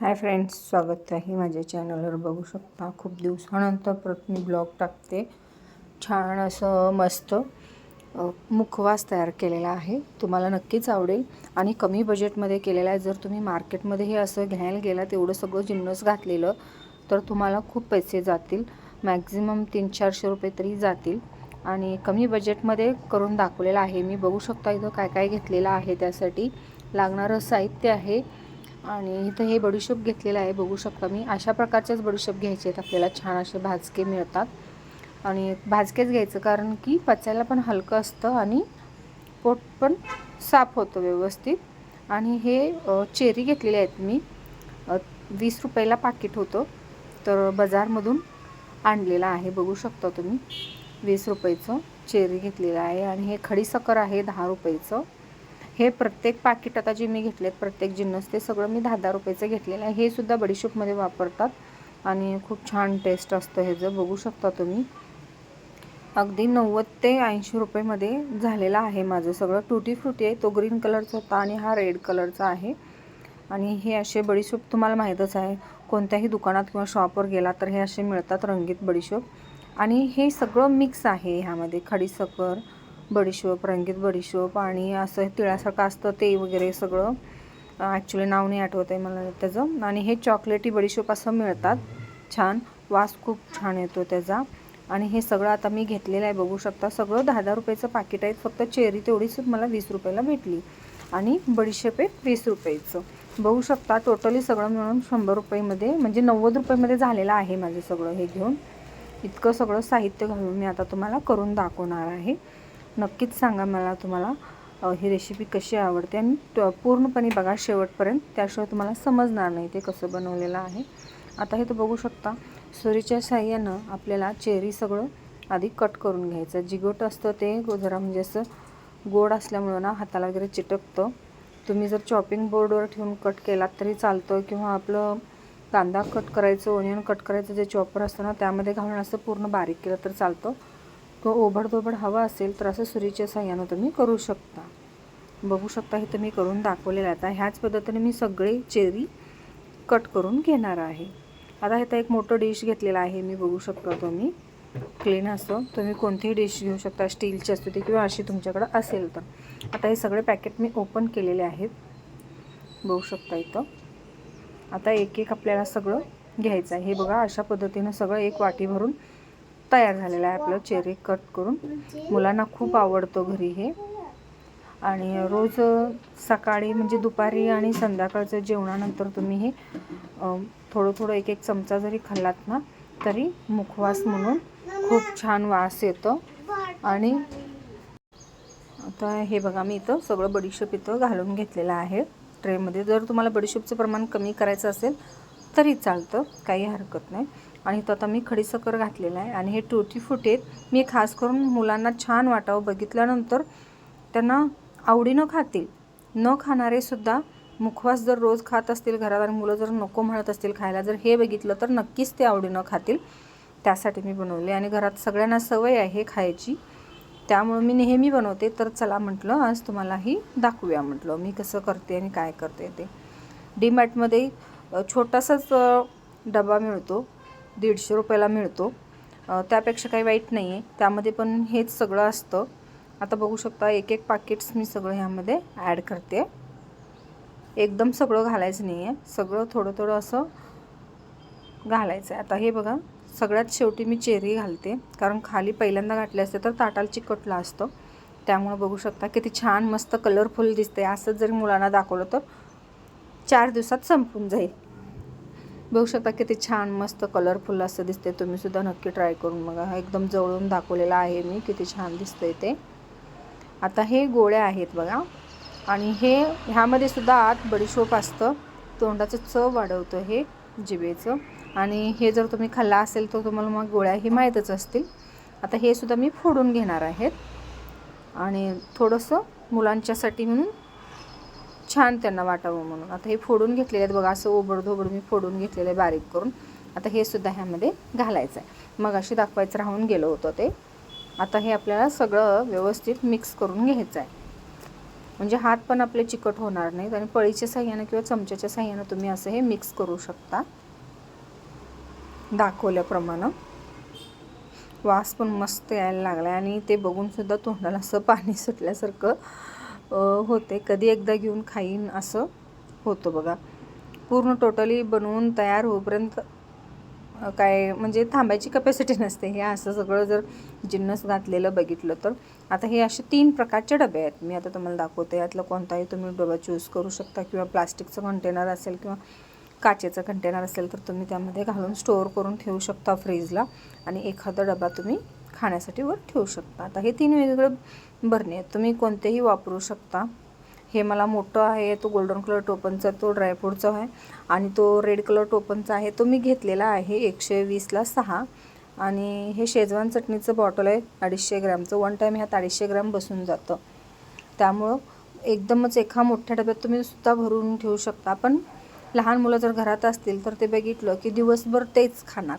Hi friends स्वागत आहे माझ्या चॅनलवर. बघू शकता खूप दिवसानंतर परत मी ब्लॉग टाकते. छान असं मस्त मुखवास तयार केलेला आहे. तुम्हाला नक्कीच आवडेल. आणि कमी बजेटमध्ये केलेला आहे. जर तुम्ही मार्केटमध्ये हे असं घ्यायला गेला तेवढं सगळं जिन्नस घातलेलं तर तुम्हाला खूप पैसे जातील. मॅक्झिमम तीन चारशे रुपये तरी जातील. आणि कमी बजेटमध्ये करून दाखवलेलं आहे. मी बघू शकता इथं काय काय घेतलेलं आहे त्यासाठी. लागणारं साहित्य आहे. आणि इथं हे बडीशोप घेतलेलं आहे बघू शकता मी. अशा प्रकारचेच बडीशोप घ्यायचे आहेत आपल्याला. छान असे भाजके मिळतात. आणि भाजकेच घ्यायचं कारण की पचायला पण हलकं असतं आणि पोट पण साफ होतं व्यवस्थित. आणि हे चेरी घेतलेले आहेत मी. वीस रुपयाला पाकिट होतं. तर बाजारमधून आणलेलं आहे बघू शकता तुम्ही. वीस रुपयाचं चेरी घेतलेलं आहे. आणि हे खडीसाखर आहे दहा रुपयाचं. हे प्रत्येक पाकिट आता जे मी घेतलेत प्रत्येक जिन्नस ते सगळं मी दहा दहा रुपयाचं घेतलेलं आहे. हे सुद्धा बडीशोपमध्ये वापरतात आणि खूप छान टेस्ट असतं ह्याचं. बघू शकता तुम्ही. अगदी नव्वद ते ऐंशी रुपयेमध्ये झालेला आहे माझं सगळं. टुटी फ्रुटी आहे. तो ग्रीन कलरचा होता आणि हा रेड कलरचा आहे. आणि हे असे बडीशोप तुम्हाला माहीतच आहे. कोणत्याही दुकानात किंवा शॉपवर गेला तर हे असे मिळतात रंगीत बडीशोप. आणि हे सगळं मिक्स आहे ह्यामध्ये. खडीसाखर बडीशोप रंगीत बडीशोप आणि असं तिळासारखं असतं ते वगैरे सगळं. ॲक्च्युली नाव नाही आठवत आहे मला त्याचं. आणि हे चॉकलेटी बडीशोप असं मिळतात. छान. वास खूप छान येतो त्याचा. आणि हे सगळं आता मी घेतलेलं आहे. बघू शकता. सगळं दहा दहा रुपयाचं पाकिट आहे. फक्त चेरी तेवढीच मला वीस रुपयाला भेटली. आणि बडीशेप आहे वीस रुपयाचं. बघू शकता टोटली सगळं मिळून शंभर रुपयेमध्ये म्हणजे नव्वद रुपयेमध्ये झालेलं आहे माझं सगळं हे घेऊन. इतकं सगळं साहित्य घालून मी आता तुम्हाला करून दाखवणार आहे. नक्कीच सांगा मला तुम्हाला ही रेसिपी कशी आवडते आणि पूर्णपणे बघा शेवटपर्यंत त्याशिवाय तुम्हाला समजणार नाही ते कसं बनवलेलं आहे. आता हे तर बघू शकता सुरीच्या साह्यानं आपल्याला चेरी सगळं आधी कट करून घ्यायचं. जिगोट असतं ते जरा म्हणजे असं गोड असल्यामुळं ना हाताला वगैरे चिटकतं. तुम्ही जर चॉपिंग बोर्डवर ठेवून कट केलात तरी चालतं किंवा आपलं कांदा कट करायचं ओनियन कट करायचं जे चॉपर असतं ना त्यामध्ये घालून असं पूर्ण बारीक केलं तर चालतं. तो ओबडधोबड हवा असेल तर असं सुरीच्या साह्यानं तुम्ही करू शकता. बघू शकता हे तुम्ही करून दाखवलेलं आहे. आता ह्याच पद्धतीने मी सगळे चेरी कट करून घेणार आहे. आता इथं एक मोठं डिश घेतलेलं आहे. मी बघू शकता तुम्ही. क्लीन असतो तुम्ही कोणतीही डिश घेऊ शकता स्टीलची असते ती किंवा अशी तुमच्याकडं असेल तर. आता हे सगळे पॅकेट मी ओपन केलेले आहेत. बघू शकता इथं. आता एक एक आपल्याला सगळं घ्यायचं आहे. हे बघा अशा पद्धतीनं सगळं एक वाटी भरून तयार झालेलं आहे आपलं चेरी कट करून. मुलांना खूप आवडतो घरी हे. आणि रोज सकाळी म्हणजे दुपारी आणि संध्याकाळचं जेवणानंतर तुम्ही हे थोडं थोडं एक एक चमचा जरी खाल्लात ना तरी मुखवास म्हणून खूप छान वास येतो. आणि आता हे बघा मी इथं सगळं बडीशेप इथं घालून घेतलेलं आहे. ट्रेमध्ये जर तुम्हाला बडीशेपचं प्रमाण कमी करायचं असेल तरी चालतं काही हरकत नाही. आणि तो आता मी खडीसाखर घातलेला आहे. आणि हे टूटी फुटेत मी खास करून मुलांना छान वाटावं बघितल्यानंतर त्यांना आवडीनं खातील. न खाणारेसुद्धा मुखवास जर रोज खात असतील घरात आणि मुलं जर नको म्हणत असतील खायला जर हे बघितलं तर नक्कीच ते आवडीनं खातील. त्यासाठी मी बनवले आणि घरात सगळ्यांना सवय आहे खायची. त्यामुळं मी नेहमी बनवते. तर चला म्हटलं आज तुम्हालाही दाखवूया म्हटलं मी कसं करते आणि काय करते ते. डीमॅटमध्ये छोटासाच डबा मिळतो. दीडशे रुपयाला मिळतो. त्यापेक्षा काही वाईट नाही आहे त्यामध्ये पण हेच सगळं असतं. आता बघू शकता एक एक पाकिट्स मी सगळं ह्यामध्ये ॲड करते. एकदम सगळं घालायचं नाही आहे सगळं थोडं थोडं असं घालायचं आहे आता हे बघा सगळ्यात शेवटी मी चेरी घालते. कारण खाली पहिल्यांदा घातले असते तर ताटाला चिकटला असतं. त्यामुळं बघू शकता किती छान मस्त कलरफुल दिसते असंच जरी मुलांना दाखवलं तर चार दिवसात संपून जाईल. बघू शकता किती छान मस्त कलरफुल असं दिसते तुम्ही सुद्धा नक्की ट्राय करून बघा. एकदम जवळून दाखवलेलं आहे मी किती छान दिसतंय ते. आता हे गोळ्या आहेत बघा. आणि हे ह्यामध्ये सुद्धा आत बडीशोप असतं. तोंडाचं चव वाढवतं हे जिभेचं. आणि हे जर तुम्ही खाल्ला असेल तर तुम्हाला मग गोळ्या हे माहीतच असतील. आता हे सुद्धा मी फोडून घेणार आहेत. आणि थोडंसं मुलांच्यासाठी म्हणून छान त्यांना वाटावं म्हणून. आता हे फोडून घेतलेले आहेत बघा असं ओबडधोबड मी फोडून घेतलेलं आहे बारीक करून. आता हे सुद्धा ह्यामध्ये घालायचं आहे मग अशी दाखवायचं राहून गेलो होतं ते. आता हे आपल्याला सगळं व्यवस्थित मिक्स करून घ्यायचं आहे म्हणजे हात पण आपले चिकट होणार नाहीत आणि पळीच्या साह्यानं किंवा चमच्याच्या साह्यानं तुम्ही असं हे मिक्स करू शकता. दाखवल्याप्रमाणे. वास पण मस्त यायला लागला आणि ते बघूनसुद्धा तोंडाला असं पाणी सुटल्यासारखं होते. कधी एकदा घेऊन खाईन असं होतं बघा. पूर्ण टोटली बनवून तयार होईपर्यंत काय म्हणजे थांबायची कपॅसिटी नसते. हे असं सगळं जर जिन्नस घातलेलं बघितलं तर. आता हे असे तीन प्रकारचे डबे आहेत. मी आता तुम्हाला दाखवते. यातलं कोणताही तुम्ही डबा चूज करू शकता किंवा प्लास्टिकचं कंटेनर असेल किंवा काचेचं कंटेनर असेल तर तुम्ही त्यामध्ये घालून स्टोअर करून ठेवू शकता फ्रीजला आणि एखादा डबा तुम्ही खाण्यासाठी वर ठेवू शकता. आता हे तीन वेगवेगळे बरणे आहेत. तुम्ही कोणतेही वापरू शकता. हे मला मोठं आहे तो गोल्डन कलर टोपनचा तो ड्रायफ्रूटचा आहे आणि तो रेड कलर टोपनचा आहे. तो मी घेतलेला आहे एकशे वीसला सहा आणि हे शेजवान चटणीचं बॉटल आहे अडीचशे ग्रॅमचं वन टाईम ह्यात अडीचशे ग्रॅम बसून जातं. त्यामुळं एकदमच एका मोठ्या डब्यात तुम्ही सुद्धा भरून ठेवू शकता. पण लहान मुलं जर घरात असतील तर ते बघितलं की दिवसभर तेच खाणार.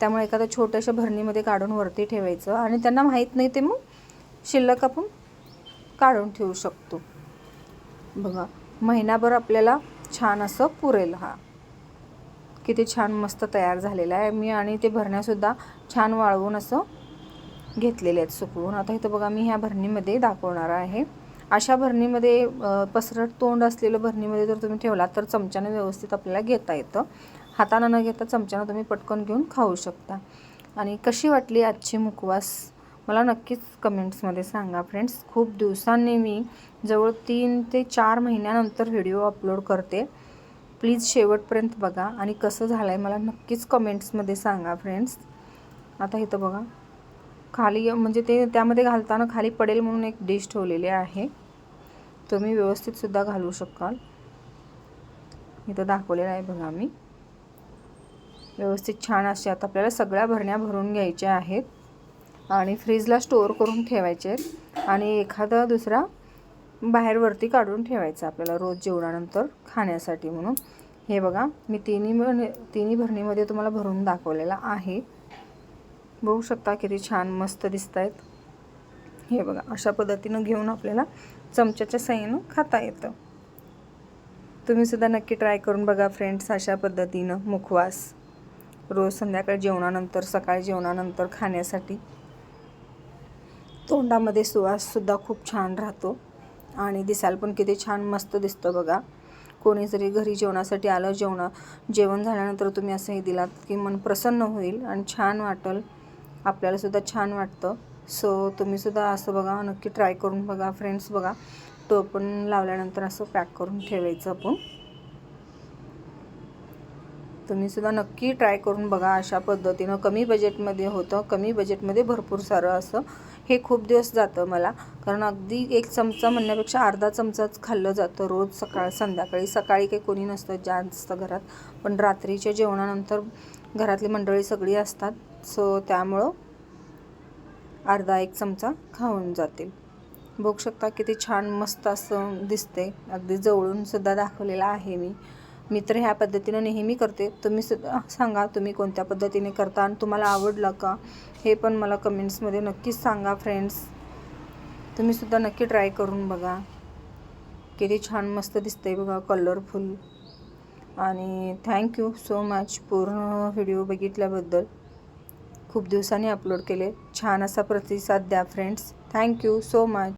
त्यामुळे एखाद्या छोट्याशा भरणीमध्ये काढून वरती ठेवायचं आणि त्यांना माहीत नाही ते मग शिल्लक आपण काढून ठेवू शकतो. बघा महिनाभर आपल्याला छान असं पुरेल हा. किती छान मस्त तयार झालेला आहे. मी आणि ते भरण्यासुद्धा छान वाळवून असं घेतलेले आहेत सुकवून. आता इथं बघा मी ह्या भरणीमध्ये दाखवणार आहे. अशा भरणीमध्ये पसरट तोंड असलेलं भरणीमध्ये जर तुम्ही ठेवला तर चमच्यानं व्यवस्थित आपल्याला घेता येतं. हातानं न घेता चमच्यानं तुम्ही पटकन घेऊन खाऊ शकता. आणि कशी वाटली आजची मुखवास मला नक्कीच कमेंट्समध्ये सांगा. फ्रेंड्स खूप दिवसांनी मी जवळ तीन ते चार महिन्यानंतर व्हिडिओ अपलोड करते. प्लीज शेवटपर्यंत बघा. आणि कसं झालं आहे मला नक्कीच कमेंट्समध्ये सांगा फ्रेंड्स. आता इथं बघा. खाली म्हणजे ते त्यामध्ये घालताना खाली पडेल म्हणून एक डिश ठेवलेली आहे. तुम्ही व्यवस्थितसुद्धा घालू शकाल. इथं दाखवलेलं आहे बघा मी. व्यवस्थित छान असे आता आपल्याला सगळ्या भरण्या भरून घ्यायच्या आहेत. आणि फ्रीजला स्टोअर करून ठेवायचे आहेत. आणि एखादा दुसरा बाहेरवरती काढून ठेवायचा आपल्याला रोज जेवणानंतर खाण्यासाठी म्हणून. हे बघा मी तिन्ही भरणी तिन्ही भरणीमध्ये तुम्हाला भरून दाखवलेला आहे. बघू शकता किती छान मस्त दिसत आहेत हे बघा अशा पद्धतीनं घेऊन आपल्याला चमच्याच्या साह्यानं खाता येतं. तुम्हीसुद्धा नक्की ट्राय करून बघा फ्रेंड्स अशा पद्धतीनं मुखवास. रोज संध्याकाळी जेवणानंतर सकाळी जेवणानंतर खाण्यासाठी. तोंडामध्ये सुवाससुद्धा खूप छान राहतो आणि दिसायला पण किती छान मस्त दिसतं बघा. कोणी जरी घरी जेवणासाठी आलं जेवण जेवण झाल्यानंतर तुम्ही असंही दिलात की मन प्रसन्न होईल आणि छान वाटेल. आपल्यालासुद्धा छान वाटतं. सो तुम्हीसुद्धा असं बघा नक्की ट्राय करून बघा फ्रेंड्स बघा. टोपण लावल्यानंतर असं पॅक करून ठेवायचं आपण. तुम्हीसुद्धा नक्की ट्राय करून बघा अशा पद्धतीनं. कमी बजेटमध्ये होतं कमी बजेटमध्ये भरपूर सारं असं. हे खूप दिवस जातं मला. कारण अगदी एक चमचा म्हणण्यापेक्षा अर्धा चमचाच खाल्लं जातं रोज सकाळ संध्याकाळी. सकाळी काही कोणी नसतं जास्त घरात. पण रात्रीच्या जेवणानंतर घरातली मंडळी सगळी असतात. सो त्यामुळं अर्धा एक चमचा खाऊन जातील. बघू शकता किती छान मस्त असं दिसते अगदी जवळूनसुद्धा दाखवलेलं आहे मी. मी तर ह्या पद्धतीनं नेहमी करते. तुम्ही सुद्धा सांगा तुम्ही कोणत्या पद्धतीने करता आणि तुम्हाला आवडलं का? हे पण मला कमेंट्समध्ये नक्कीच सांगा फ्रेंड्स तुम्ही सुद्धा नक्की ट्राय करून बघा. किती छान मस्त दिसतंय बघा कलरफुल आणि थँक्यू सो मच पूर्ण व्हिडिओ बघितल्याबद्दल खूप दिवसांनी अपलोड केले. छान असा प्रतिसाद द्या फ्रेंड्स थँक्यू सो मच